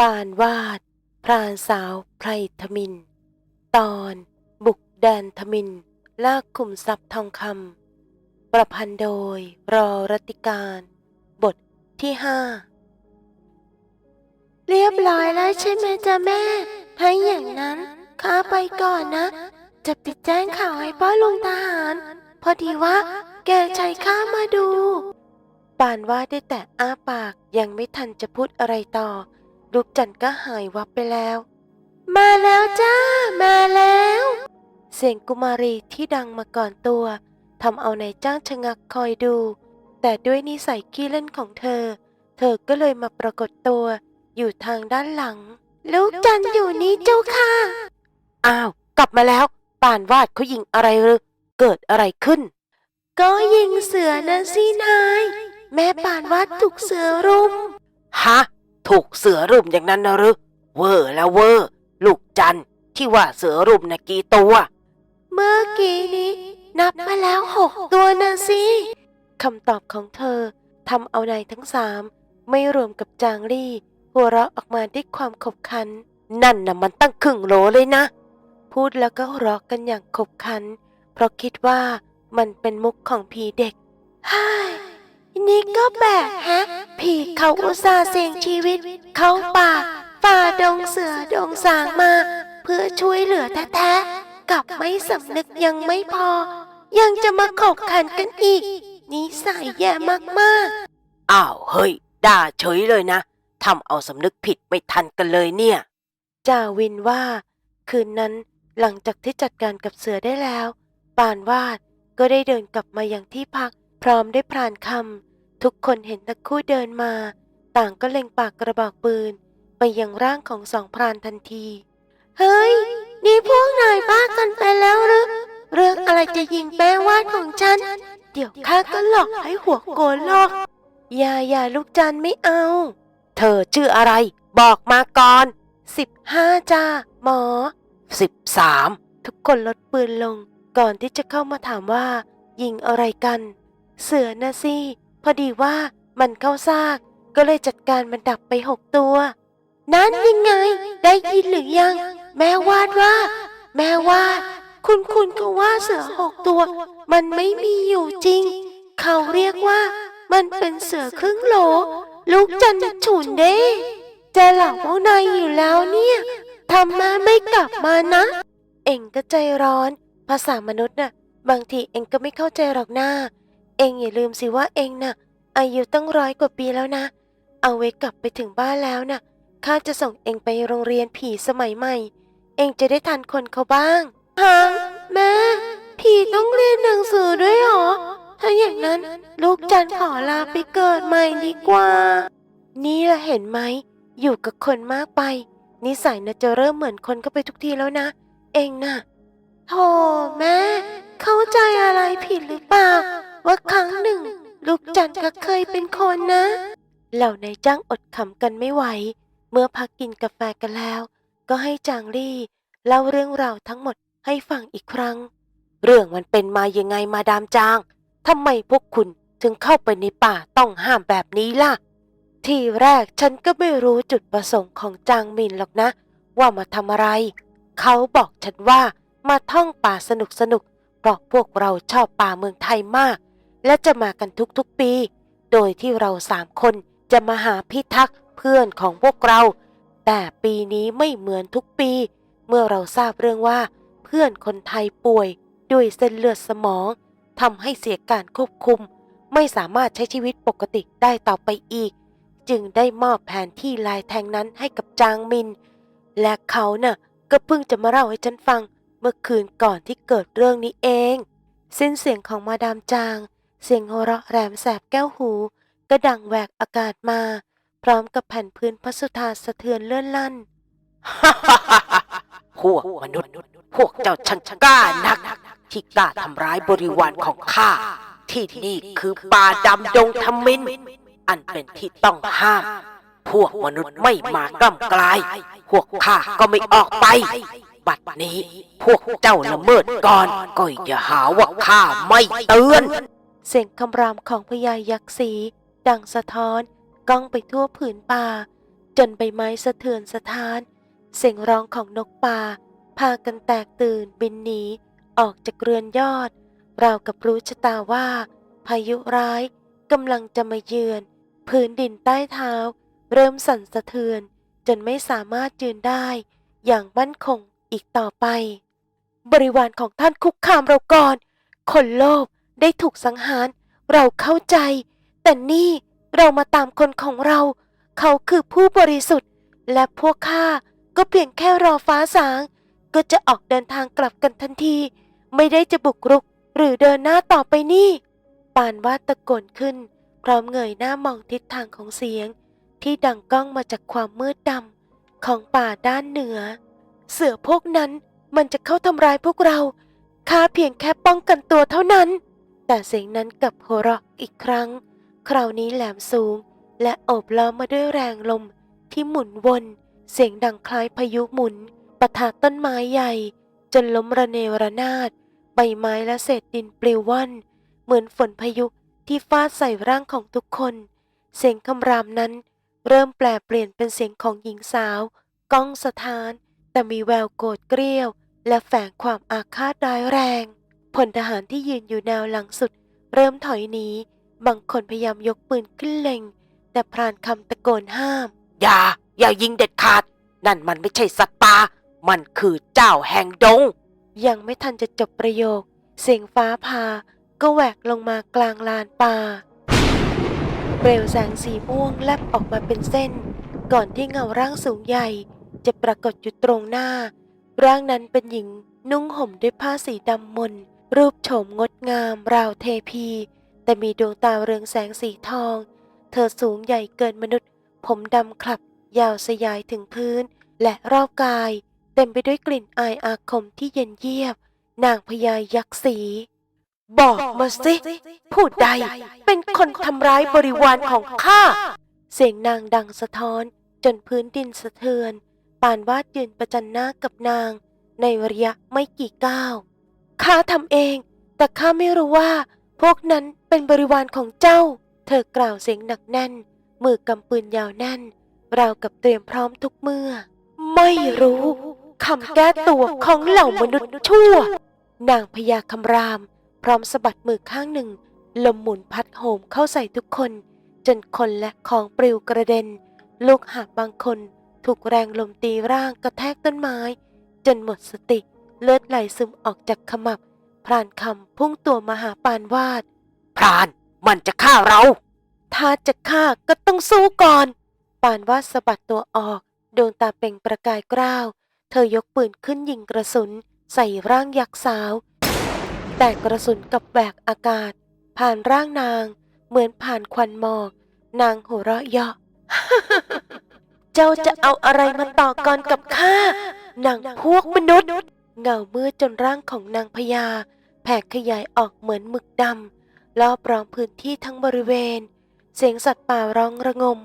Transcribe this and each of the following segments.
ปานวาด พรานสาวไพรทมิน ตอนบุกแดนทมิน ลากขุมทรัพย์ทองคำประพันธ์โดยรอรติการ บทที่ห้าเรียบร้อยแล้วใช่ไหมจ๊ะแม่ ถ้าอย่างนั้นข้าไปก่อนนะ จะไปแจ้งข่าวให้พ่อลุงทหาร พอดีว่า แกใช้ข้ามาดู ปานว่าได้แต่อ้าปากยังไม่ทันจะพูดอะไรต่อ ลูกจันทร์ก็หายวับไปแล้ว มาแล้วจ้า มาแล้ว เสียงกุมารีที่ดังมาก่อนตัวทำเอานายจ้างชะงักคอยดู แต่ด้วยนิสัยขี้เล่นของเธอ เธอก็เลยมาปรากฏตัวอยู่ทางด้านหลัง ลูกจันทร์อยู่นี่เจ้าค่ะ อ้าว กลับมาแล้วปานวาดเขายิงอะไรหรือเกิดอะไรขึ้น ก็ยิงเสือนะสินาย แม่ปานวาดถูกเสือรุม ฮะ ถูกเสือรุมอย่างนั้นนะหรือเวอร์แล้วเวอร์ลูกจันทร์ที่ว่าเสือรุมนะกี่ตัว เมื่อกี้นี้ นับมาแล้วหกตัวนะสิคำตอบของเธอทำเอานายทั้งสามไม่รวมกับจางลี่ หัวเราะออกมาด้วยความขบขัน นั่นน่ะมันตั้งครึ่งโหลเลยนะ พูดแล้วก็หัวเราะกันอย่างขบขัน เพราะคิดว่ามันเป็นมุกของผีเด็กฮ่าย นี่ก็แปลกฮะ ผีเขาอุตส่าห์เสี่ยงชีวิต เข้าป่าฝ่าดงเสือดงสางมา เพื่อช่วยเหลือแท้ๆกลับไม่สำนึกยังไม่พอ ยังจะมาขบขันกันอีก นิสัยแย่มากๆ อ้าวเฮ้ย ด่าเฉยเลยนะทำเอาสำนึกผิดไม่ทันกันเลยเนี่ยจาวินว่า คืนนั้นหลังจากที่จัดการกับเสือได้แล้ว ปานวาดก็ได้เดินกลับมาอย่างที่พัก พร้อมได้พรานคำ ทุกคนเห็นทั้งคู่เดินมา ต่างก็เล็งปากกระบอกปืน ไปยังร่างของสองพรานทันที เฮ้ย นี่พวกนายบ้ากันไปแล้วหรือ เรื่องอะไรจะยิงแป้วาดของฉัน เดี๋ยวข้าก็หลอกให้หัวโกนหลอกอย่าอย่าลูกจันไม่เอา เธอชื่ออะไร บอกมาก่อนสิบห้าจ้า หมอสิบสามทุกคนลดปืนลง ก่อนที่จะเข้ามาถามว่า ยิงอะไรกัน เสือนะสิ พอดีว่ามันเข้าซาก ก็เลยจัดการมันดับไปหกตัว นั้นยังไง ได้ยินหรือยัง แม่วาดว่า แม่วาด คุณคุณก็ว่าเสือหกตัว มันไม่มีอยู่จริง เขาเรียกว่า มันเป็นเสือครึ่งโหล ลูกจันทร์ฉุนเด้จะหลอกพวกนายอยู่แล้วเนี่ยทำมาไม่กลับมานะ เอ็งก็ใจร้อน ภาษามนุษย์น่ะ บางทีเอ็งก็ไม่เข้าใจหรอกหนะ เองอย่าลืมสิว่าเองน่ะ อายุตั้งร้อยกว่าปีแล้วนะ เอาไว้กลับไปถึงบ้านแล้วน่ะข้าจะส่งเองไปโรงเรียนผีสมัยใหม่ เองจะได้ทันคนเขาบ้างฮะแม่ ผีต้องเรียนหนังสือด้วยหรอ ถ้าอย่างนั้นลูกจันขอลาไปเกิดใหม่ดีกว่า นี่ละเห็นไหม อยู่กับคนมากไป นิสัยน่ะจะเริ่มเหมือนคนก็ไปทุกทีแล้วนะ เองน่ะโธ่แม่ เข้าใจอะไรผิดหรือเปล่า ว่าครั้งหนึ่ง ลูกจันทร์ก็เคยเป็นคนนะ เหล่านายจ้างอดขำกันไม่ไหว เมื่อพักกินกาแฟกันแล้ว ก็ให้จางลี่เล่าเรื่องราวทั้งหมดให้ฟังอีกครั้ง เรื่องมันเป็นมายังไงมาดามจางทำไมพวกคุณถึงเข้าไปในป่าต้องห้ามแบบนี้ล่ะ ทีแรกฉันก็ไม่รู้จุดประสงค์ของจางมินหรอกนะ ว่ามาทำอะไร เขาบอกฉันว่ามาท่องป่าสนุกสนุกๆเพราะพวกเราชอบป่าเมืองไทยมาก และจะมากันทุกๆปี โดยที่เราสามคนจะมาหาพิทักษ์เพื่อนของพวกเรา แต่ปีนี้ไม่เหมือนทุกปี เมื่อเราทราบเรื่องว่า เพื่อนคนไทยป่วยด้วยเส้นเลือดสมองทำให้เสียการควบคุม ไม่สามารถใช้ชีวิตปกติได้ต่อไปอีก จึงได้มอบแผนที่ลายแทงนั้นให้กับจางมิน และเขาน่ะก็เพิ่งจะมาเล่าให้ฉันฟังเมื่อคืนก่อนที่เกิดเรื่องนี้เอง สิ้นเสียงของมาดามจาง เสียงหัวเราะแหลมแสบแก้วหูก็ดังแหวกอากาศมา พร้อมกับแผ่นพื้นพระสุธาสะเทือนเลื่อนลั่น พวกมนุษย์ พวกเจ้าช่างกล้านัก ที่กล้าทำร้ายบริวารของข้า ที่นี่คือป่าดำดงทมิน อันเป็นที่ต้องห้าม พวกมนุษย์ไม่มากล้ำกลาย พวกข้าก็ไม่ออกไป บัดนี้พวกเจ้าละเมิดก่อนก็อย่าหาว่าข้าไม่เตือน เสียงคำรามของพญายักษ์สีดังสะท้อนก้องไปทั่วผืนป่า จนใบไม้สะเทือนสะท้าน เสียงร้องของนกป่า พากันแตกตื่นบินหนีออกจากเรือนยอด เรากับรู้ชะตาว่า พายุร้ายกำลังจะมาเยือน พื้นดินใต้เท้า เริ่มสั่นสะเทือน จนไม่สามารถยืนได้ อย่างมั่นคงอีกต่อไป บริวารของท่านคุกคามเราก่อน คนโลภ ได้ถูกสังหาร เราเข้าใจ แต่นี่เรามาตามคนของเรา เขาคือผู้บริสุทธิ์ และพวกข้าก็เพียงแค่รอฟ้าสาง ก็จะออกเดินทางกลับกันทันที ไม่ได้จะบุกรุก หรือเดินหน้าต่อไปนี่ ปานวาดตะโกนขึ้น พร้อมเงยหน้ามองทิศทางของเสียง ที่ดังก้องมาจากความมืดดำของป่าด้านเหนือ เสือพวกนั้นมันจะเข้าทำร้ายพวกเราข้าเพียงแค่ป้องกันตัวเท่านั้น แต่เสียงนั้นกลับโหเราะอีกครั้ง คราวนี้แหลมสูง และโอบล้อมมาด้วยแรงลมที่หมุนวน เสียงดังคล้ายพายุหมุนปะทะต้นไม้ใหญ่ จนล้มระเนระนาด ใบไม้และเศษดินปลิวว่อน เหมือนฝนพายุที่ฟาดใส่ร่างของทุกคน เสียงคำรามนั้น เริ่มแปลเปลี่ยนเป็นเสียงของหญิงสาว ก้องสถาน แต่มีแววโกรธเกรี้ยว และแฝงความอาฆาตร้ายแรง พลทหารที่ยืนอยู่แนวหลังสุด เริ่มถอยหนี บางคนพยายามยกปืนขึ้นเล็ง แต่พรานคำตะโกนห้าม อย่า อย่ายิงเด็ดขาด นั่นมันไม่ใช่สัตว์ป่า มันคือเจ้าแห่งดง ยังไม่ทันจะจบประโยค เสียงฟ้าผ่าก็แหวกลงมากลางลานป่า เปลวแสงสีม่วงแลบออกมาเป็นเส้น ก่อนที่เงาร่างสูงใหญ่ จะปรากฏอยู่ตรงหน้า ร่างนั้นเป็นหญิงนุ่งห่มด้วยผ้าสีดำมน รูปโฉมงดงามราวเทพี แต่มีดวงตาเรืองแสงสีทอง เธอสูงใหญ่เกินมนุษย์ ผมดำคลับ ยาวสยายถึงพื้น และรอบกาย เต็มไปด้วยกลิ่นอายอาคมที่เย็นเยียบ นางพญายักษ์สี บอกมาสิผู้ใดเป็นคนทำร้ายบริวารของข้า เสียงนางดังสะท้อนจนพื้นดินสะเทือน ปานวาดยืนประจันหน้ากับนาง ในระยะไม่กี่ก้าว ข้าทำเอง แต่ข้าไม่รู้ว่า พวกนั้นเป็นบริวารของเจ้า เธอกล่าวเสียงหนักแน่น มือกำปืนยาวแน่น ราวกับเตรียมพร้อมทุกเมื่อ ไม่รู้คำแก้ตัวของเหล่ามนุษย์ชั่ว นางพญาคำราม พร้อมสะบัดมือข้างหนึ่ง ลมหมุนพัดโหมเข้าใส่ทุกคน จนคนและของปลิวกระเด็น ลูกหาบบางคน ถูกแรงลมตีร่างกระแทกต้นไม้ จนหมดสติ เลือดไหลซึมออกจากขมับ พรานคำพุ่งตัวมาหาปานวาด พรานมันจะฆ่าเรา ถ้าจะฆ่าก็ต้องสู้ก่อน ปานวาดสะบัดตัวออกดวงตาเปล่งประกายกล้าว เธอยกปืนขึ้นยิงกระสุน ใส่ร่างยักษ์สาว แต่กระสุนกับแหวกอากาศ ผ่านร่างนาง เหมือนผ่านควันหมอก นางหัวเราะเยาะเจ้าจะเอาอะไรมาต่อกรกับข้านางพวกมนุษย์ เงามืดจนร่างของนางพญาแผ่ขยายออกเหมือนหมึกดำรอบรองพื้นที่ทั้งบริเวณ เสียงสัตว์ป่าร้องระงม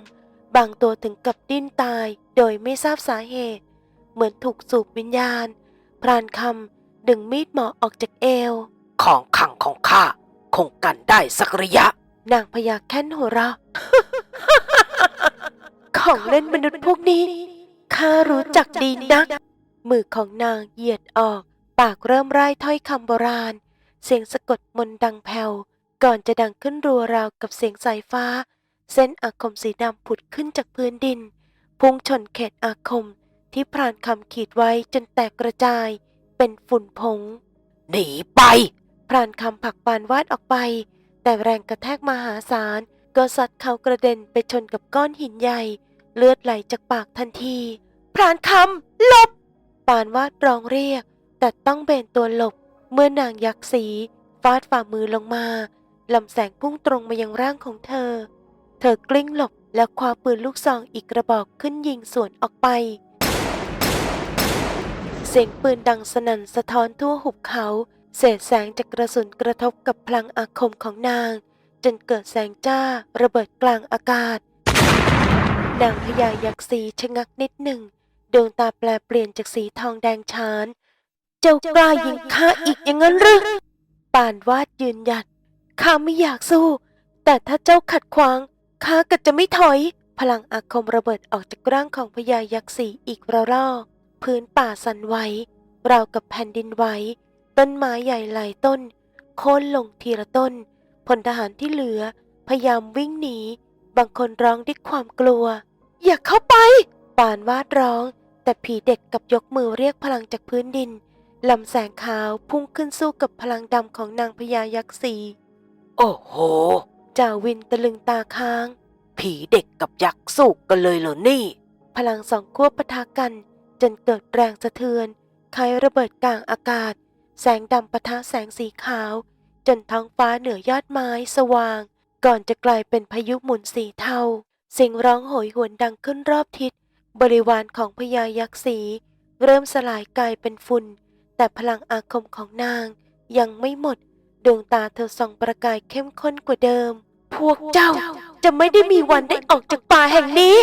บางตัวถึงกับดิ้นตายโดยไม่ทราบสาเหตุ เหมือนถูกสูบวิญญาณ พรานคำดึงมีดหมอออกจากเอว ของขังของข้าคงกันได้สักระยะ นางพญาแค้นหัวเราะของเล่นมนุษย์พวกนี้ข้ารู้จักดีนัก มือของนางเหยียดออก ปากเริ่มร่ายถ้อยคำโบราณ เสียงสะกดมนต์ดังแผ่วก่อนจะดังขึ้นรัวราวกับเสียงสายฟ้า เส้นอาคมสีดำผุดขึ้นจากพื้นดิน พุ่งชนเขตอาคมที่พรานคำขีดไว้จนแตกกระจาย เป็นฝุ่นผง หนีไป พรานคำผลักปานวาดออกไป แต่แรงกระแทกมหาศาลก็ซัดเขากระเด็นไปชนกับก้อนหินใหญ่ เลือดไหลจากปากทันที พรานคำหลบ ปานวาดร้องเรียก แต่ต้องเบนตัวหลบ เมื่อนางยักษ์สีฟาดฝ่ามือลงมาลำแสงพุ่งตรงมายังร่างของเธอ เธอกลิ้งหลบและคว้าปืนลูกซองอีกกระบอกขึ้นยิงสวนออกไป เสียงปืนดังสนั่นสะท้อนทั่วหุบเขา เศษแสงจากกระสุนกระทบกับพลังอาคมของนาง จนเกิดแสงจ้าระเบิดกลางอากาศ นางพญายักษ์สีชะงักนิดหนึ่ง ดวงตาแปลเปลี่ยนจากสีทองแดงฉานเจ้ากล้ายิงข้าอีกอย่างนั้นหรือปานวาดยืนหยัดข้าไม่อยากสู้ แต่ถ้าเจ้าขัดขวางข้าก็จะไม่ถอย พลังอาคมระเบิดออกจากร่างของพญายักษ์สีอีกระลอกพื้นป่าสั่นไหวราวกับแผ่นดินไหวต้นไม้ใหญ่หลายต้น โค่นลงทีละต้นพลทหารที่เหลือ พยายามวิ่งหนี บางคนร้องด้วยความกลัว อย่าเข้าไปปานวาดร้อง แต่ผีเด็กกับยกมือเรียกพลังจากพื้นดินลำแสงขาวพุ่งขึ้นสู้กับพลังดำของนางพญายักษ์สีโอ้โห จ่าวินตะลึงตาค้าง ผีเด็กกับยักษ์สู้กันเลยเหรอนี่ พลังสองขั้วปะทะกัน จนเกิดแรงสะเทือนคล้ายระเบิดกลางอากาศ แสงดำปะทะแสงสีขาว จนท้องฟ้าเหนือยอดไม้สว่าง ก่อนจะกลายเป็นพายุหมุนสีเทาเสียงร้องโหยหวนดังขึ้นรอบทิศ บริวารของพญายักษ์สีเริ่มสลายกลายเป็นฝุ่น แต่พลังอาคมของนางยังไม่หมด ดวงตาเธอส่องประกายเข้มข้นกว่าเดิม พวกเจ้าจะไม่ได้มีวันได้ออกจากป่าแห่งนี้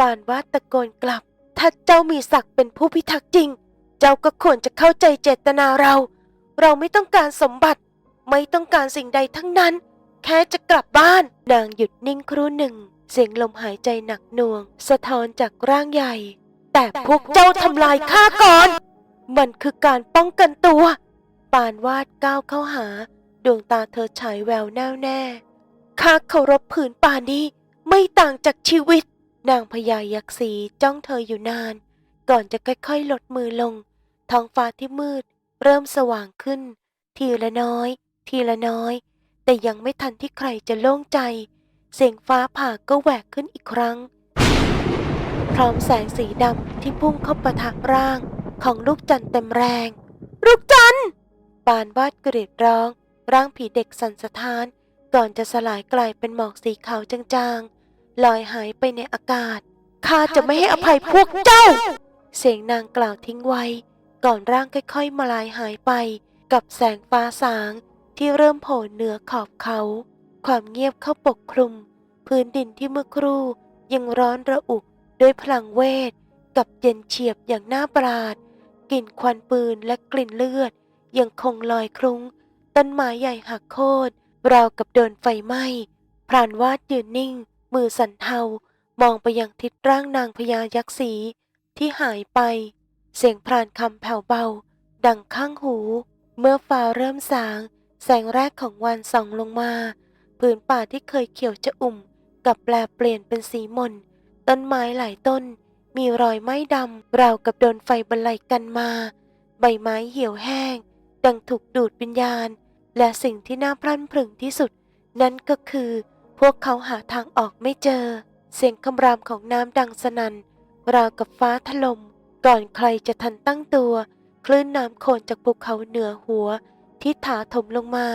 ปานวาดตะโกนกลับ ถ้าเจ้ามีศักดิ์เป็นผู้พิทักษ์จริง เจ้าก็ควรจะเข้าใจเจตนาเรา เราไม่ต้องการสมบัติ ไม่ต้องการสิ่งใดทั้งนั้น แค่จะกลับบ้าน นางหยุดนิ่งครู่หนึ่ง เสียงลมหายใจหนักหน่วง สะท้อนจากร่างใหญ่ แต่พวกเจ้าทำลายข้าก่อน มันคือการป้องกันตัว ปานวาดก้าวเข้าหา ดวงตาเธอฉายแววแน่วแน่ข้าเคารพผืนป่านี้ไม่ต่างจากชีวิต นางพญายักษ์สีจ้องเธออยู่นาน ก่อนจะค่อยๆลดมือลง ท้องฟ้าที่มืด เริ่มสว่างขึ้น ทีละน้อย ทีละน้อย แต่ยังไม่ทันที่ใครจะโล่งใจ เสียงฟ้าผ่าก็แหวกขึ้นอีกครั้ง พร้อมแสงสีดำที่พุ่งเข้าปะทะร่างของลูกจันทร์เต็มแรง ลูกจันทร์ปานวาดกรีดร้อง ร่างผีเด็กสั่นสะท้าน ก่อนจะสลายกลายเป็นหมอกสีขาวจางๆลอยหายไปในอากาศข้าจะไม่ให้อภัยพวกเจ้า เสียงนางกล่าวทิ้งไว้ ก่อนร่างค่อยๆมาลายหายไป กับแสงฟ้าสางที่เริ่มโผล่เหนือขอบเขา ความเงียบเข้าปกคลุม พื้นดินที่เมื่อครู่ยังร้อนระอุด้วยพลังเวท กับเย็นเฉียบอย่างน่าประหลาด กลิ่นควันปืนและกลิ่นเลือด ยังคงลอยคลุ้ง ต้นไม้ใหญ่หักโค่นราวกับโดนไฟไหม้พรานวาดยืนนิ่ง มือสั่นเทามองไปยังทิศร่างนางพญายักษ์สีที่หายไป เสียงพรานคำแผ่วเบา ดังข้างหู เมื่อฟ้าเริ่มสาง แสงแรกของวันส่องลงมาืนป่าที่เคยเขียวจะอุ่มกลับแปลเปลี่ยนเป็นสีมน ต้นไม้หลายต้น มีรอยไหม้ดำราวกับโดนไฟบรรลัยกันมา ใบไม้เหี่ยวแห้ง ดังถูกดูดวิญญาณ และสิ่งที่น่าพลันพรึงที่สุด นั่นก็คือ พวกเขาหาทางออกไม่เจอ เสียงคำรามของน้ำดังสนัน่นราวกับฟ้าถลม่มก่อนใครจะทันตั้งตัว คลื่นน้ำโคลนจากภูเขาเหนือหัว ที่ถาถมลงมา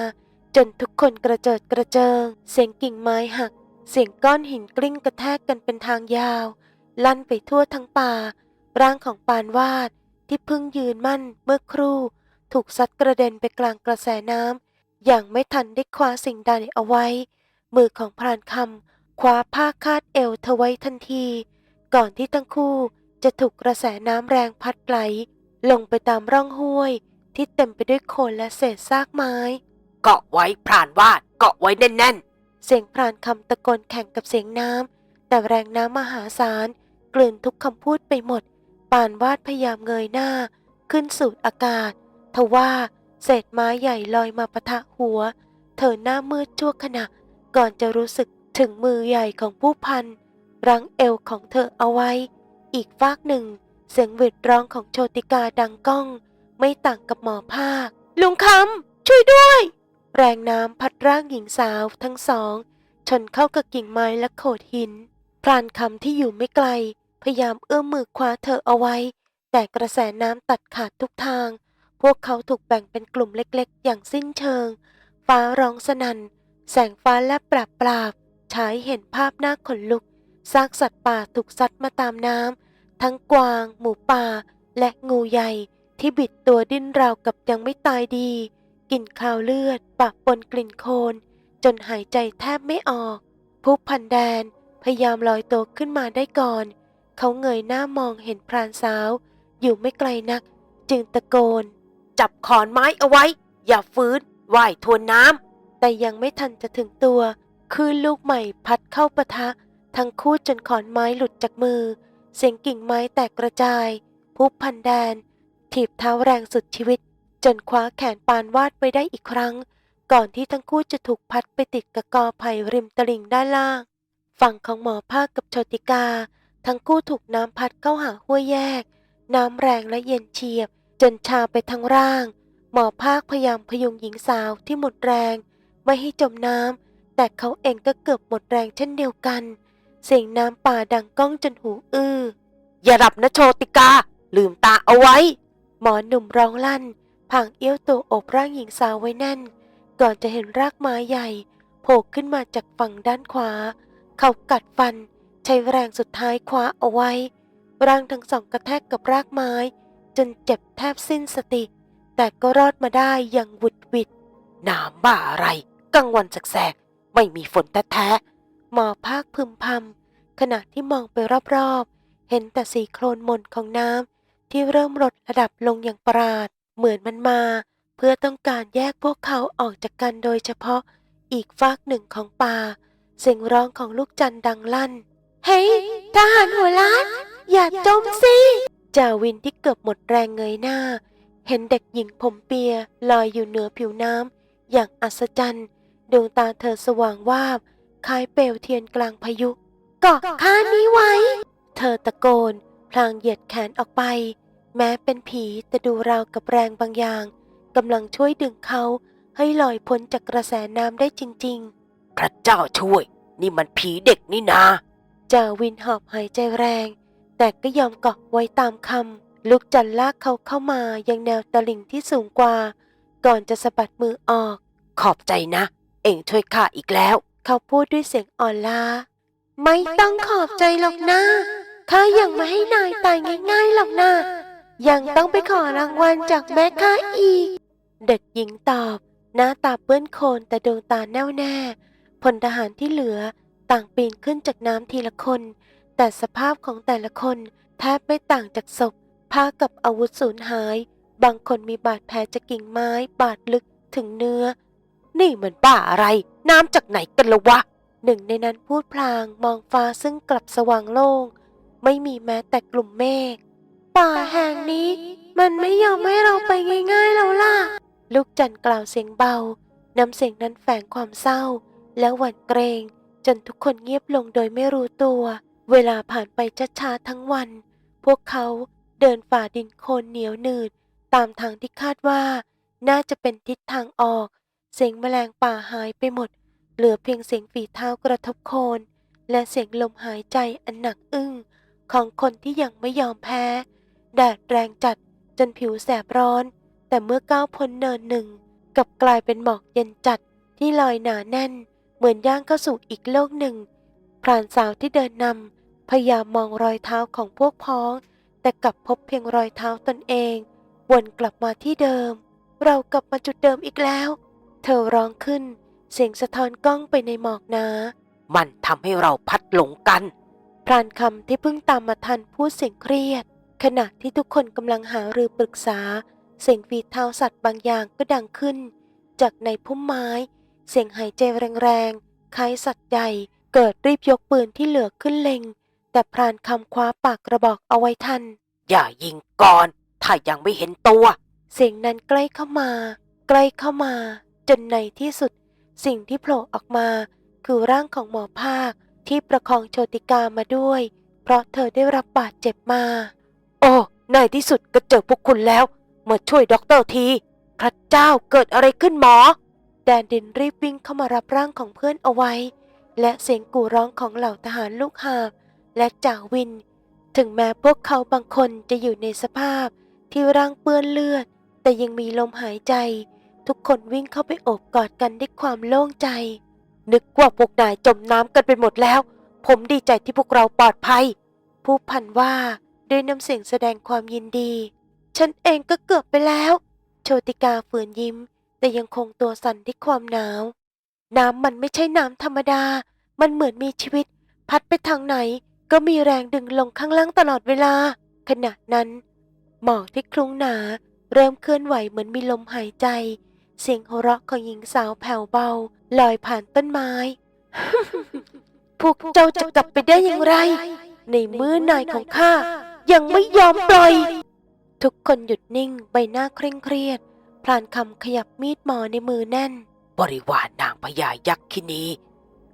นทุกคนกระเจิดกระเจิง เสียงกิ่งไม้หัก เสียงก้อนหินกลิ้งกระแทกกันเป็นทางยาว ลั่นไปทั่วทั้งป่า ร่างของปานวาดที่เพิ่งยืนมั่นเมื่อครู่ ถูกซัดกระเด็นไปกลางกระแสน้ำอย่างไม่ทันได้คว้าสิ่งใดเอาไว้ มือของพรานคำคว้าผ้าคาดเอวเธอไว้ทันที ก่อนที่ทั้งคู่จะถูกกระแสน้ำแรงพัดไหล ลงไปตามร่องห้วยที่เต็มไปด้วยโคลนและเศษซากไม้ เกาะไว้พรานวาดเกาะไว้แน่นเสียงพรานคำตะโกนแข่งกับเสียงน้ำแต่แรงน้ำมหาศาลกลืนทุกคำพูดไปหมด ปานวาดพยายามเงยหน้า ขึ้นสู่อากาศทว่าเศษไม้ใหญ่ลอยมาปะทะหัว เธอหน้ามืดชั่วขณะ ก่อนจะรู้สึกถึงมือใหญ่ของผู้พันรั้งเอวของเธอเอาไว้ อีกฟากหนึ่ง เสียงหวีดร้องของโชติกาดังก้อง ไม่ต่างกับหมอภาคลุงคำช่วยด้วย แรงน้ำพัดร่างหญิงสาวทั้งสอง ชนเข้ากับกิ่งไม้และโขดหิน พรานคำที่อยู่ไม่ไกล พยายามเอื้อมมือคว้าเธอเอาไว้ แต่กระแสน้ำตัดขาดทุกทาง พวกเขาถูกแบ่งเป็นกลุ่มเล็กๆ อย่างสิ้นเชิง ฟ้าร้องสนัน่น แสงฟ้าแลบปราบปราบฉายเห็นภาพหน้าขนลุก ซากสัตว์ป่าถูกซัดมาตามน้ำ ทั้งกวาง หมูป่า และงูใหญ่ที่บิดตัวดิ้นราวกับยังไม่ตายดี กลิ่นคาวเลือดปะปนกลิ่นโคลนจนหายใจแทบไม่ออก ผู้พันแดนพยายามลอยตัวขึ้นมาได้ก่อน เขาเงยหน้ามองเห็นพรานสาว อยู่ไม่ไกลนัก จึงตะโกน จับขอนไม้เอาไว้ อย่าฟื้นว่ายทวนน้ำแต่ยังไม่ทันจะถึงตัวคืนลูกใหม่พัดเข้าปะทะ ทั้งคู่จนขอนไม้หลุดจากมือ เสียงกิ่งไม้แตกกระจาย ผู้พันแดนถีบเท้าแรงสุดชีวิต จนคว้าแขนปานวาดไว้ได้อีกครั้ง ก่อนที่ทั้งคู่จะถูกพัดไปติดกับกอไผ่ริมตลิ่งด้านล่าง ฝั่งของหมอภาคกับโชติกา ทั้งคู่ถูกน้ำพัดเข้าหาห้วยแยก น้ำแรงและเย็นเฉียบ จนชาไปทั้งร่าง หมอภาคพยายามพยุงหญิงสาวที่หมดแรง ไม่ให้จมน้ำแต่เขาเองก็เกือบหมดแรงเช่นเดียวกัน เสียงน้ำป่าดังก้องจนหูอื้ออย่าหลับนะโชติกา ลืมตาเอาไว้ หมอหนุ่มร้องลั่น ผางเอี้ยวตัวอบร่างหญิงสาวไว้แน่น ก่อนจะเห็นรากไม้ใหญ่โผล่ขึ้นมาจากฝั่งด้านขวา เขากัดฟัน ใช้แรงสุดท้ายคว้าเอาไว้ ร่างทั้งสองกระแทกกับรากไม้ จนเจ็บแทบสิ้นสติ แต่ก็รอดมาได้อย่างหวุดหวิดน้ำบ้าอะไรกลางวันแสกๆไม่มีฝนแท้หมอภาคพึมพำขณะที่มองไปรอบๆ เห็นแต่สีโคลนมนของน้ำที่เริ่มลดระดับลงอย่างประหลาด เหมือนมันมา เพื่อต้องการแยกพวกเขาออกจากกันโดยเฉพาะอีกฟากหนึ่งของป่า เสียงร้องของลูกจันทร์ดังลั่น เฮ้ยทหารหัวล้าน อย่าจมสิจาวินที่เกือบหมดแรงเงยหน้า เห็นเด็กหญิงผมเปียลอยอยู่เหนือผิวน้ำอย่างอัศจรรย์ดวงตาเธอสว่างวาบคล้ายเปลวเทียนกลางพายุเกาะข้านี้ไว้ เธอตะโกน พลางเหยียดแขนออกไป แม้เป็นผีแต่ดูราวกับแรงบางอย่างกำลังช่วยดึงเขาให้ลอยพ้นจากกระแสน้ำได้จริง ๆ พระเจ้าช่วย นี่มันผีเด็กนี่นาๆจาวินหอบหายใจแรง แต่ก็ยอมเกาะไว้ตามคำลูกจันทร์ลากเขาเข้ามายังแนวตลิ่งที่สูงกว่า ก่อนจะสะบัดมือออก ขอบใจนะ เอ็งช่วยข้าอีกแล้ว เขาพูดด้วยเสียงอ่อนล้า ไม่ต้องขอบใจหรอกนะข้ายังไม่ให้นายตายง่ายๆหรอกนะ ยังต้องไปขอรางวัลจากแม่ข้าอีก เด็กหญิงตอบ หน้าตาเปื้อนโคลนแต่ดวงตาแน่วแน่พลทหารที่เหลือต่างปีนขึ้นจากน้ำทีละคน แต่สภาพของแต่ละคนแทบไม่ต่างจากศพผ้ากับอาวุธสูญหาย บางคนมีบาดแผลจากกิ่งไม้บาดลึกถึงเนื้อ นี่เหมันบ้าอะไร น้ำจากไหนกันละวะ หนึ่งในนั้นพูดพลางมองฟ้าซึ่งกลับสว่างโล่ง ไม่มีแม้แต่กลุ่มเมฆ ป่าแห่งนี้ มันไม่ยอมให้เราไปง่ายๆแล้วล่ะ ลูกจันทร์กล่าวเสียงเบา น้ำเสียงนั้นแฝงความเศร้า และหวั่นเกรงจนทุกคนเงียบลงโดยไม่รู้ตัว เวลาผ่านไปช้าๆทั้งวัน พวกเขาเดินฝ่าดินโคลนเหนียวหนืด ตามทางที่คาดว่า น่าจะเป็นทิศทางออก เสียงแมลงป่าหายไปหมด เหลือเพียงเสียงฝีเท้ากระทบโคลนและเสียงลมหายใจอันหนักอึ้งของคนที่ยังไม่ยอมแพ้ แดดแรงจัดจนผิวแสบร้อน แต่เมื่อก้าวพ้นเนินหนึ่งกลับกลายเป็นหมอกเย็นจัดที่ลอยหนาแน่น เหมือนย่างเข้าสู่อีกโลกหนึ่งพรานสาวที่เดินนำพยายามมองรอยเท้าของพวกพ้อง แต่กลับพบเพียงรอยเท้าตนเองวนกลับมาที่เดิม เรากลับมาจุดเดิมอีกแล้ว เธอร้องขึ้น เสียงสะท้อนกล้องไปในหมอกหนามันทำให้เราพัดหลงกัน พรานคำที่เพิ่งตามมาทันพูดเสียงเครียด ขณะที่ทุกคนกำลังหารือปรึกษา เสียงฝีเท้าสัตว์บางอย่างก็ดังขึ้น จากในพุ่มไม้ เสียงหายใจแรงๆคล้ายสัตว์ใหญ่ เกิดรีบยกปืนที่เหลือขึ้นเล็ง แต่พรานคำคว้าปากกระบอกเอาไว้ทัน อย่ายิงก่อน ถ้ายังไม่เห็นตัว เสียงนั้นใกล้เข้ามา ใกล้เข้ามา จนในที่สุด สิ่งที่โผล่ออกมา คือร่างของหมอภาคที่ประคองโชติกามาด้วย เพราะเธอได้รับบาดเจ็บมา โอ้ในที่สุดก็เจอพวกคุณแล้ว มาช่วยด็อกเตอร์ที พระเจ้าเกิดอะไรขึ้นหมอ แดนดินรีบวิ่งเข้ามารับร่างของเพื่อนเอาไว้ และเสียงกู่ร้องของเหล่าทหารลูกหาบและจ่าวิน ถึงแม้พวกเขาบางคนจะอยู่ในสภาพที่ร่างเปื้อนเลือด แต่ยังมีลมหายใจ ทุกคนวิ่งเข้าไปโอบกอดกันด้วยความโล่งใจ นึกว่าพวกนายจมน้ำกันไปหมดแล้ว ผมดีใจที่พวกเราปลอดภัย ผู้พันว่า ด้วยน้ำเสียงแสดงความยินดี ฉันเองก็เกือบไปแล้ว โชติกาฝืนยิ้ม แต่ยังคงตัวสั่นด้วยความหนาว น้ำมันไม่ใช่น้ำธรรมดา มันเหมือนมีชีวิต พัดไปทางไหน ก็มีแรงดึงลงข้างล่างตลอดเวลา ขณะนั้น หมอกที่คลุ้งหนา เริ่มเคลื่อนไหวเหมือนมีลมหายใจ เสียงหัวเราะของหญิงสาวแผ่วเบาลอยผ่านต้นไม้พวกเจ้าจะกลับไปได้อย่างไร ในมือนายของข้า ยังไม่ยอมปล่อย ทุกคนหยุดนิ่งใบหน้าเคร่งเครียดพลานคำขยับมีดหมอในมือแน่น บริวารนางพญายักษ์คินี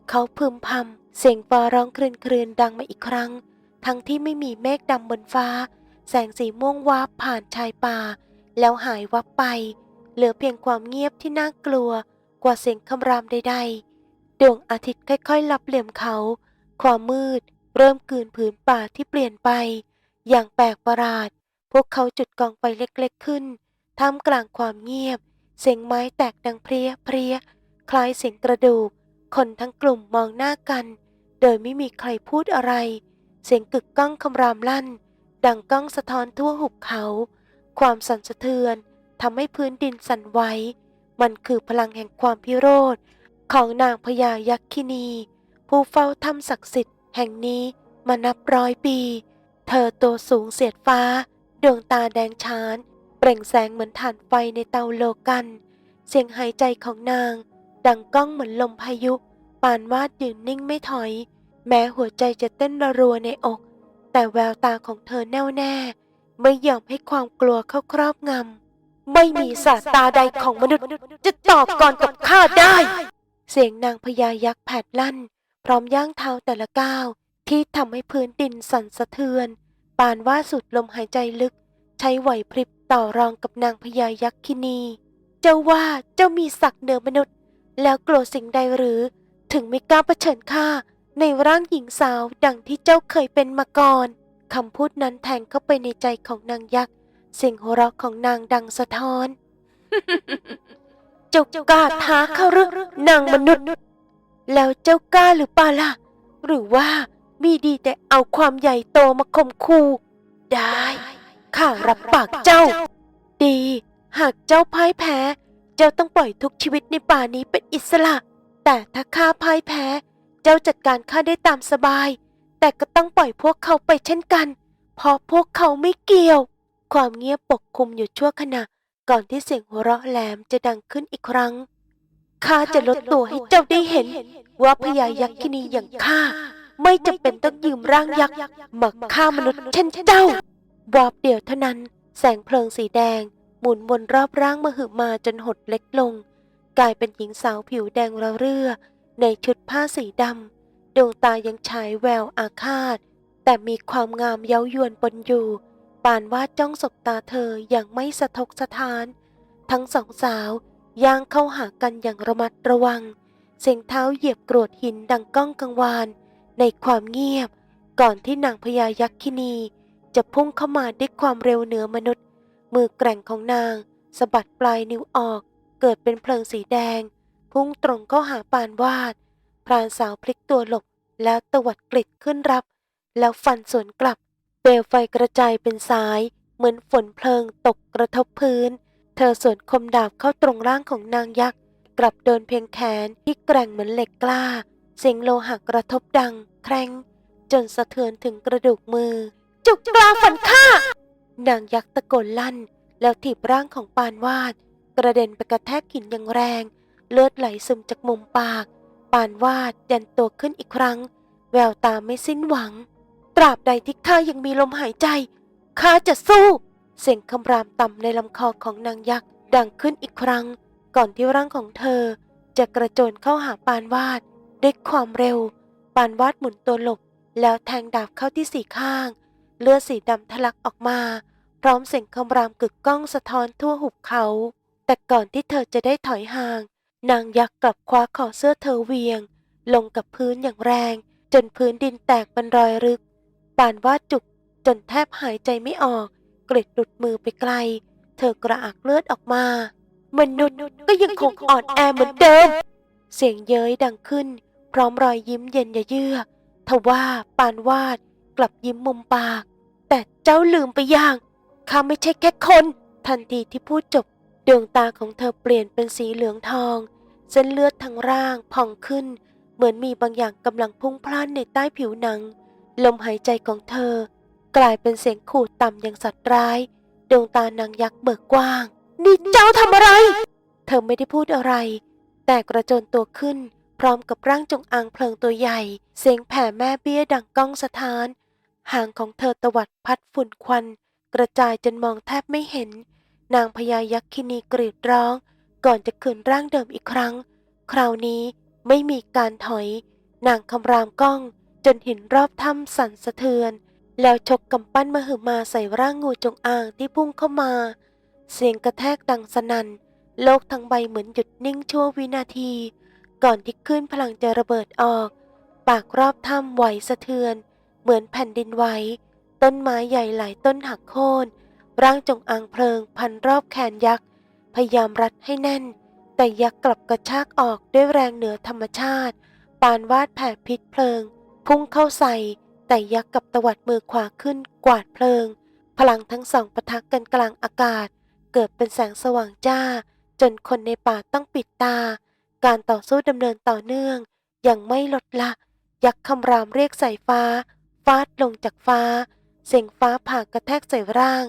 เขาพึมพำเสียงฟ้าร้องครืนครืนดังมาอีกครั้ง ทั้งที่ไม่มีเมฆดำบนฟ้า แสงสีม่วงวาบผ่านชายป่า แล้วหายวับไป เหลือเพียงความเงียบที่น่ากลัว กว่าเสียงคำรามใด ๆ ดวงอาทิตย์ค่อยๆลับเหลี่ยมเขา ความมืด เริ่มกืนผืนป่าที่เปลี่ยนไป อย่างแปลกประหลาด พวกเขาจุดกองไฟเล็กๆขึ้น ท่ามกลางความเงียบ เสียงไม้แตกดังเพรียเพรียคล้ายเสียงกระดูก คนทั้งกลุ่มมองหน้ากัน โดยไม่มีใครพูดอะไร เสียงกึกก้องคำรามลั่น ดังก้องสะท้อนทั่วหุบเขา ความสั่นสะเทือนทำให้พื้นดินสั่นไหว มันคือพลังแห่งความพิโรธ ของนางพญายักษินี ผู้เฝ้าถ้ำศักดิ์สิทธิ์แห่งนี้มานับร้อยปี เธอตัวสูงเสียดฟ้า ดวงตาแดงฉานเปล่งแสงเหมือนถ่านไฟในเตาโลกัน เสียงหายใจของนาง ดังก้องเหมือนลมพายุ ปานวาดยืนนิ่งไม่ถอย แม้หัวใจจะเต้นระรัวในอก แต่แววตาของเธอแน่วแน่ ไม่ยอมให้ความกลัวเข้าครอบงำไม่มีสาตาใดของมนุษย์ จะตอบก่อนกับข้าได้ เสียงนางพญายักษ์แผดลั่น พร้อมย่างเท้าแต่ละก้าว ที่ทำให้พื้นดินสั่นสะเทือน ปานว่าสุดลมหายใจลึก ใช้ไหวพริบต่อรองกับนางพญายักษินี เจ้าว่าเจ้ามีศักดิ์เหนือมนุษย์ แล้วกลัวสิ่งใดหรือ ถึงไม่กล้าเผชิญข้าในร่างหญิงสาวดังที่เจ้าเคยเป็นมาก่อนคำพูดนั้นแทงเข้าไปในใจของนางยักษ์เสียงหัวเราะของนางดังสะท้อน เจ้ากล้าท้าเข้าหรือนางมนุษย์ แล้วเจ้ากล้าหรือเปล่าล่ะ หรือว่า มีดีแต่เอาความใหญ่โตมาข่มขู่ได้ ข้ารับปากเจ้า ดี หากเจ้าพ่ายแพ้ เจ้าต้องปล่อยทุกชีวิตในป่านี้เป็นอิสระ แต่ถ้าข้าพ่ายแพ้ เจ้าจัดการข้าได้ตามสบาย แต่ก็ต้องปล่อยพวกเขาไปเช่นกัน เพราะพวกเขาไม่เกี่ยว ความเงียบปกคลุมอยู่ชั่วขณะ ก่อนที่เสียงหัวเราะแหลมจะดังขึ้นอีกครั้งข้าจะลดตัวให้เจ้าได้เห็น ว่าพญายักษินีอย่างข้า ไม่จำเป็นต้องยืมร่างยักษ์มาฆ่ามนุษย์เช่นเจ้าวาบเดียวเท่านั้น แสงเพลิงสีแดง หมุนวนรอบร่างมหึมาจนหดเล็กลง กลายเป็นหญิงสาวผิวแดงระเรื่อ ในชุดผ้าสีดำดวงตายังฉายแววอาฆาต แต่มีความงามเย้ายวนปนอยู่ ปานว่าจ้องสบตาเธออย่างไม่สะทกสะท้าน ทั้งสองสาวย่างเข้าหากันอย่างระมัดระวัง เสียงเท้าเหยียบกรวดหินดังก้องกังวาน ในความเงียบ ก่อนที่นางพญายักษินี จะพุ่งเข้ามาด้วยความเร็วเหนือมนุษย์ มือแกร่งของนางสะบัดปลายนิ้วออก เกิดเป็นเพลิงสีแดง พุ่งตรงเข้าหาปานวาด พรานสาวพลิกตัวหลบ แล้วตวัดกลิดขึ้นรับ แล้วฟันสวนกลับ เปลวไฟกระจายเป็นสาย เหมือนฝนเพลิงตกกระทบพื้น เธอสวนคมดาบเข้าตรงร่างของนางยักษ์ กลับโดนเพียงแขนที่แกร่งเหมือนเหล็กกล้า เสียงโลหะกระทบดัง แครงจนสะเทือนถึงกระดูกมือ จุกกลาฝันข้านางยักษ์ตะโกนลั่น แล้วถีบร่างของปานวาด กระเด็นไปกระแทกหินอย่างแรง เลือดไหลซึมจากมุมปาก ปานวาดยันตัวขึ้นอีกครั้ง แววตาไม่สิ้นหวัง ตราบใดที่ข้ายังมีลมหายใจข้าจะสู้ เสียงคำรามต่ำในลำคอของนางยักษ์ดังขึ้นอีกครั้ง ก่อนที่ร่างของเธอ จะกระโจนเข้าหาปานวาด ด้วยความเร็ว ปานวาดหมุนตัวหลบ แล้วแทงดาบเข้าที่สี่ข้าง เลือดสีดำทะลักออกมา พร้อมเสียงคำรามกึกก้องสะท้อนทั่วหุบเขา แต่ก่อนที่เธอจะได้ถอยห่าง นางยักษ์กลับคว้าคอเสื้อเธอเวียง ลงกับพื้นอย่างแรง จนพื้นดินแตกเป็นรอยรึก ปานวาดจุกจนแทบหายใจไม่ออกกลิดหลุดมือไปไกล เธอกระอักเลือดออกมามนุษย์ก็ยังคงอ่อนแอเหมือนเดิม เสียงเย้ยดังขึ้น พร้อมรอยยิ้มเย็นเยือกทว่าปานวาดกลับยิ้มมุมปาก แต่เจ้าลืมไปอย่างข้าไม่ใช่แค่คน ทันทีที่พูดจบ ดวงตาของเธอเปลี่ยนเป็นสีเหลืองทอง เส้นเลือดทั้งร่างพองขึ้น เหมือนมีบางอย่างกำลังพุ่งพล่านในใต้ผิวหนัง ลมหายใจของเธอ กลายเป็นเสียงขูดต่ำอย่างสัตว์ร้าย ดวงตานางยักษ์เบิกกว้าง นี่เจ้าทำอะไร เธอไม่ได้พูดอะไร แต่กระโจนตัวขึ้น พร้อมกับร่างจงอางเพลิงตัวใหญ่ เสียงแผ่แม่เบี้ยดังก้องสะท้าน หางของเธอตวัดพัดฝุ่นควัน กระจายจนมองแทบไม่เห็น นางพญายักษินีกรีดร้อง ก่อนจะคืนร่างเดิมอีกครั้ง คราวนี้ไม่มีการถอย นางคำรามก้อง จนหินรอบถ้ำสั่นสะเทือน แล้วชกกำปั้นมหึมาใส่ร่างงูจงอางที่พุ่งเข้ามา เสียงกระแทกดังสนัน่น โลกทั้งใบเหมือนหยุดนิ่งชั่ววินาที ก่อนที่คลื่นพลังจะระเบิดออก ปากรอบถ้ำไหวสะเทือน เหมือนแผ่นดินไหวต้นไม้ใหญ่หลายต้นหักโค่นร่างจงอางเพลิงพันรอบแขนยักษ์พยายามรัดให้แน่น แต่ยักษ์กลับกระชากออกด้วยแรงเหนือธรรมชาติ ปานวาดแผ่พิษเพลิง พุ่งเข้าใส่ แต่ยักษ์กับตวัดมือขวาขึ้นกวาดเพลิง พลังทั้งสองปะทะกันกลางอากาศ เกิดเป็นแสงสว่างจ้า จนคนในป่าต้องปิดตา การต่อสู้ดำเนินต่อเนื่อง อยังไม่ลดละ ยักษ์คำรามเรียกสายฟ้า ฟาดลงจากฟ้า เสียงฟ้าผ่ากระแทกใส่ร่าง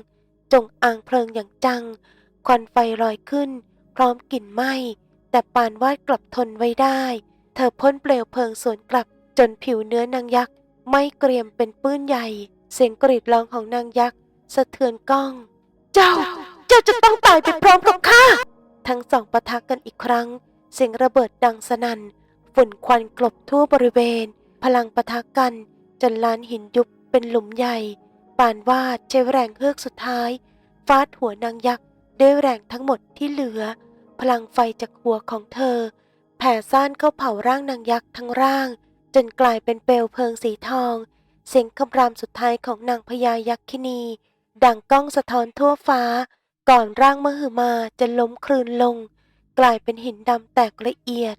จงอางเพลิงอย่างจัง ควันไฟลอยขึ้น พร้อมกลิ่นไหม้แต่ปานวาดกลับทนไว้ได้ เธอพ่นเปลวเพลิงสวนกลับ จนผิวเนื้อนางยักษ์ไม้เกรียมเป็นปื้นใหญ่ เสียงกรีดร้องของนางยักษ์สะเทือนก้อง เจ้า เจ้าจะต้องตายไปพร้อมกับข้า ทั้งสองปะทะกันอีกครั้ง เสียงระเบิดดังสนั่นฝุ่นควันกลบทั่วบริเวณ พลังปะทะกัน จนลานหินยุบเป็นหลุมใหญ่ ปานวาดใช้แรงเฮือกสุดท้ายฟาดหัวนางยักษ์ด้วยแรงทั้งหมดที่เหลือ พลังไฟจากหัวของเธอ แผ่ซ่านเข้าเผาร่างนางยักษ์ทั้งร่าง จนกลายเป็นเปลวเพลิงสีทอง เสียงคำรามสุดท้ายของนางพญายักษินี ดังก้องสะท้อนทั่วฟ้า ก่อนร่างมหึมาจะล้มคลืนลง กลายเป็นหินดำแตกละเอียด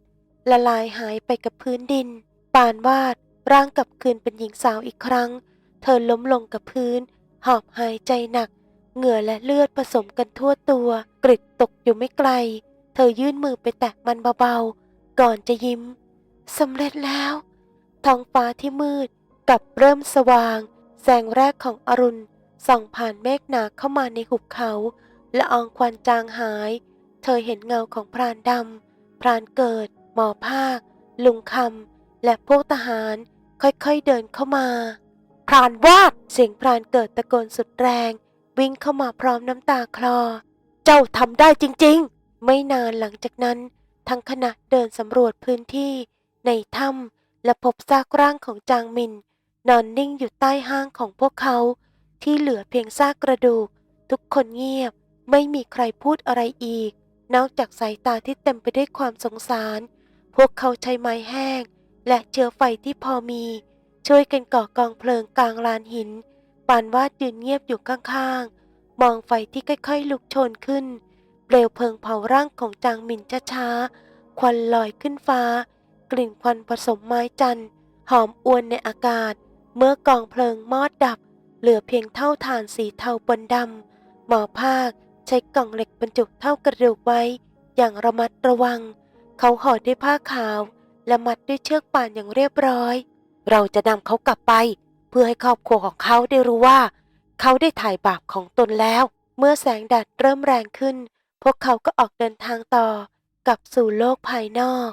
ละลายหายไปกับพื้นดิน ปานวาดร่างกลับคืนเป็นหญิงสาวอีกครั้ง เธอล้มลงกับพื้น หอบหายใจหนัก เหงื่อและเลือดผสมกันทั่วตัว กริดตกอยู่ไม่ไกล เธอยื่นมือไปแตะมันเบาๆ ก่อนจะยิ้มสำเร็จแล้วท้องฟ้าที่มืดกลับเริ่มสว่าง แสงแรกของอรุณส่องผ่านเมฆหนาเข้ามาในหุบเขา ละอองควันจางหาย เธอเห็นเงาของพรานดำ พรานเกิด หมอภาค ลุงคำ และพวกทหารค่อยๆเดินเข้ามา พรานวาด เสียงพรานเกิดตะโกนสุดแรง วิ่งเข้ามาพร้อมน้ำตาคลอ เจ้าทำได้จริงๆ ไม่นานหลังจากนั้น ทั้งคณะเดินสำรวจพื้นที่ ในถ้ำและพบซากร่างของจางมิน นอนนิ่งอยู่ใต้ห้างของพวกเขา ที่เหลือเพียงซากกระดูก ทุกคนเงียบ ไม่มีใครพูดอะไรอีก นอกจากสายตาที่เต็มไปด้วยความสงสาร พวกเขาใช้ไม้แห้ง และเชื้อไฟที่พอมี ช่วยกันก่อกองเพลิงกลางลานหินปานวาดยืนเงียบอยู่ข้างๆ มองไฟที่ค่อยๆ ลุกโชนขึ้น เปลวเพลิงเผาร่างของจางหมินช้าๆ ควันลอยขึ้นฟ้า กลิ่นควันผสมไม้จันทร์หอมอวนในอากาศ เมื่อกองเพลิงมอดดับ เหลือเพียงเท่าฐานสีเทาปนดำหมอภาค ใช้กล่องเหล็กบรรจุเท่ากระดูกไว้ อย่างระมัดระวัง เขาห่อด้วยผ้าขาว และมัดด้วยเชือกป่านอย่างเรียบร้อย เราจะนำเขากลับไป เพื่อให้ครอบครัวของเขาได้รู้ว่า เขาได้ถ่ายบาปของตนแล้ว เมื่อแสงแดดเริ่มแรงขึ้น พวกเขาก็ออกเดินทางต่อกลับสู่โลกภายนอก